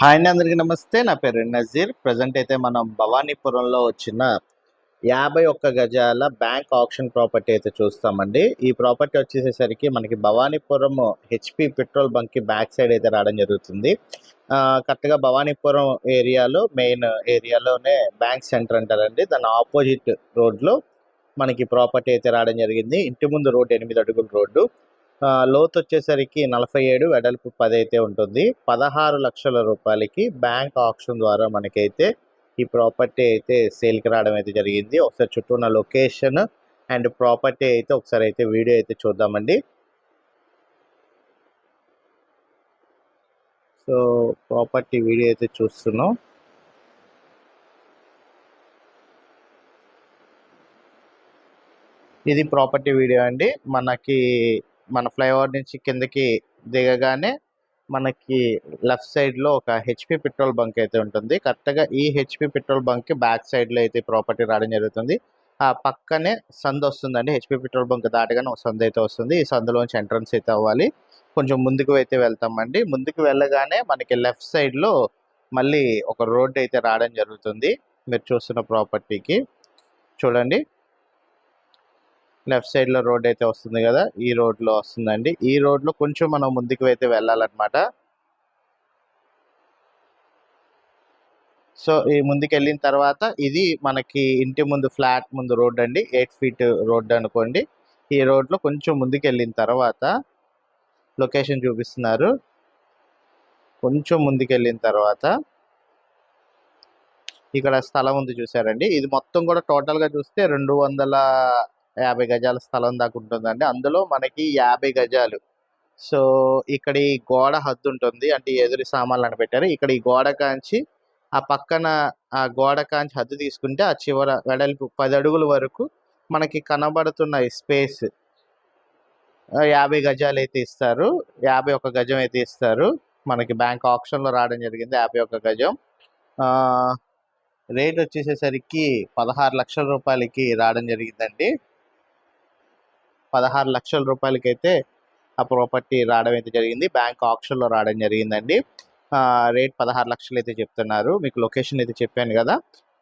Hi అండి అందరికీ నమస్తే. నా పేరు నజీర్. ప్రజెంట్ అయితే మనం భవానీపురంలో వచ్చిన యాభై ఒక్క గజాల బ్యాంక్ ఆప్షన్ ప్రాపర్టీ అయితే చూస్తామండి. ఈ ప్రాపర్టీ వచ్చేసేసరికి మనకి భవానీపురం హెచ్పి పెట్రోల్ బంక్కి బ్యాక్ సైడ్ అయితే రావడం జరుగుతుంది. కరెక్ట్గా భవానీపురం ఏరియాలో మెయిన్ ఏరియాలోనే బ్యాంక్ సెంటర్ అంటారండి. దాని ఆపోజిట్ రోడ్లో మనకి ప్రాపర్టీ అయితే రావడం జరిగింది. ఇంటి ముందు రోడ్డు ఎనిమిది అడుగుల రోడ్డు. లోతు వచ్చేసరికి నలభై ఏడు వెడల్పు పది అయితే ఉంటుంది. పదహారు లక్షల రూపాయలకి బ్యాంక్ ఆప్షన్ ద్వారా మనకైతే ఈ ప్రాపర్టీ అయితే సేల్కి రావడం అయితే జరిగింది. ఒకసారి చుట్టూ ఉన్న లొకేషన్ అండ్ ప్రాపర్టీ అయితే ఒకసారి అయితే వీడియో అయితే చూద్దామండి. సో ప్రాపర్టీ వీడియో అయితే చూస్తున్నాం. ఇది ప్రాపర్టీ వీడియో అండి. మనకి మన ఫ్లైఓవర్ నుంచి కిందకి దిగగానే మనకి లెఫ్ట్ సైడ్లో ఒక హెచ్పి పెట్రోల్ బంక్ అయితే ఉంటుంది. కరెక్ట్గా ఈ హెచ్పి పెట్రోల్ బంక్కి బ్యాక్ సైడ్లో అయితే ప్రాపర్టీ రావడం జరుగుతుంది. ఆ పక్కనే సందు వస్తుందండి. హెచ్పి పెట్రోల్ బంక్ దాటగానే ఒక సందు అయితే వస్తుంది. ఈ సందులోంచి ఎంట్రన్స్ అయితే అవ్వాలి. కొంచెం ముందుకు అయితే వెళ్తామండి. ముందుకు వెళ్ళగానే మనకి లెఫ్ట్ సైడ్లో మళ్ళీ ఒక రోడ్ అయితే రావడం జరుగుతుంది. మీరు చూస్తున్న ప్రాపర్టీకి. చూడండి. లెఫ్ట్ సైడ్లో రోడ్ అయితే వస్తుంది కదా ఈ రోడ్లో వస్తుందండి. ఈ రోడ్లో కొంచెం మనం ముందుకు అయితే వెళ్ళాలన్నమాట. సో ఈ ముందుకు వెళ్ళిన తర్వాత ఇది మనకి ఇంటి ముందు ఫ్లాట్ ముందు రోడ్ అండి. ఎయిట్ ఫీట్ రోడ్ అనుకోండి. ఈ రోడ్లో కొంచెం ముందుకు వెళ్ళిన తర్వాత లొకేషన్ చూపిస్తున్నారు. కొంచెం ముందుకు వెళ్ళిన తర్వాత ఇక్కడ స్థలం ఉంది చూసారండి. ఇది మొత్తం కూడా టోటల్గా చూస్తే రెండు వందల యాభై గజాల స్థలం దాకా ఉంటుందండి. అందులో మనకి యాభై గజాలు. సో ఇక్కడ ఈ గోడ హద్దు ఉంటుంది. అంటే ఎదురు సామాన్లు అని పెట్టారు. ఇక్కడ ఈ గోడ కాంచి ఆ పక్కన ఆ గోడ కాంచి హద్దు తీసుకుంటే ఆ చివర వెడల్పు పది అడుగుల వరకు మనకి కనబడుతున్న స్పేస్. యాభై గజాలు అయితే ఇస్తారు. యాభై ఒక గజం అయితే ఇస్తారు. మనకి బ్యాంక్ ఆప్షన్లో రావడం జరిగింది యాభై ఒక గజం. రేట్ వచ్చేసేసరికి పదహారు లక్షల రూపాయలకి రావడం జరిగిందండి. పదహారు లక్షల రూపాయలకైతే ఆ ప్రాపర్టీ రావడం అయితే జరిగింది. బ్యాంక్ ఆప్షన్లో రావడం జరిగిందండి. రేట్ పదహారు లక్షలు అయితే చెప్తున్నారు. మీకు లొకేషన్ అయితే చెప్పాను కదా.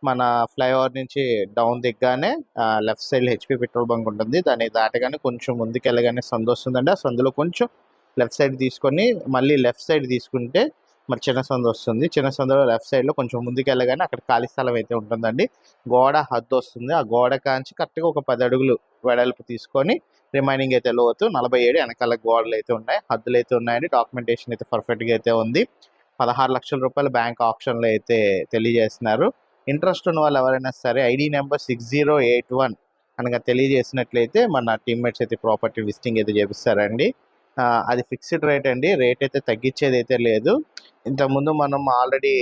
మన ఫ్లైఓవర్ నుంచి down దిగ్గానే left side HP petrol bunk ఉంటుంది. దాన్ని దాటగానే కొంచెం ముందుకు వెళ్ళగానే సందు వస్తుందండి. ఆ సందులో కొంచెం లెఫ్ట్ సైడ్ తీసుకొని మళ్ళీ లెఫ్ట్ సైడ్ తీసుకుంటే మరి చిన్న సందు వస్తుంది. చిన్న సందులో లెఫ్ట్ సైడ్లో కొంచెం ముందుకు వెళ్ళగానే అక్కడ ఖాళీ స్థలం అయితే ఉంటుందండి. గోడ హద్దు వస్తుంది. ఆ గోడ కాంచి కరెక్ట్గా ఒక పది అడుగులు వెడల్పు తీసుకొని రిమైనింగ్ అయితే లోతు. నలభై ఏడు వెనకాల గోడలు అయితే ఉన్నాయి. హద్దులు అయితే ఉన్నాయండి. డాక్యుమెంటేషన్ అయితే పర్ఫెక్ట్గా అయితే ఉంది. పదహారు లక్షల రూపాయలు బ్యాంక్ ఆప్షన్లో అయితే తెలియజేస్తున్నారు. ఇంట్రెస్ట్ ఉన్న వాళ్ళు ఎవరైనా సరే ID number six zero eight one అనగా తెలియజేసినట్లయితే మన టీమ్మేట్స్ అయితే ప్రాపర్టీ విజిటింగ్ అయితే చేపిస్తారండి. అది ఫిక్స్డ్ రేట్ అండి. రేట్ అయితే తగ్గించేది అయితే లేదు. ఇంతకుముందు మనం ఆల్రెడీ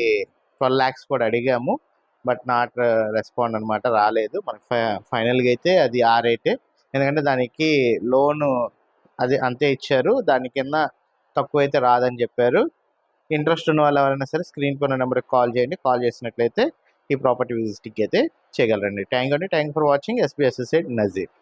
ట్వెల్వ్ ల్యాక్స్ కూడా అడిగాము. బట్ నాట్ రెస్పాండ్ అనమాట రాలేదు. మనకి ఫైనల్గా అయితే అది ఆ రేటే. ఎందుకంటే దానికి లోను అది అంతే ఇచ్చారు. దాని కింద తక్కువ అయితే రాదని చెప్పారు. ఇంట్రెస్ట్ ఉన్న వాళ్ళు ఎవరైనా సరే స్క్రీన్ పైన నెంబర్కి కాల్ చేయండి. కాల్ చేసినట్లయితే ఈ ప్రాపర్టీ విజిటింగ్ అయితే చేయగలరండి. థ్యాంక్ అండి. Thank for watching. SPSSI Nazeer.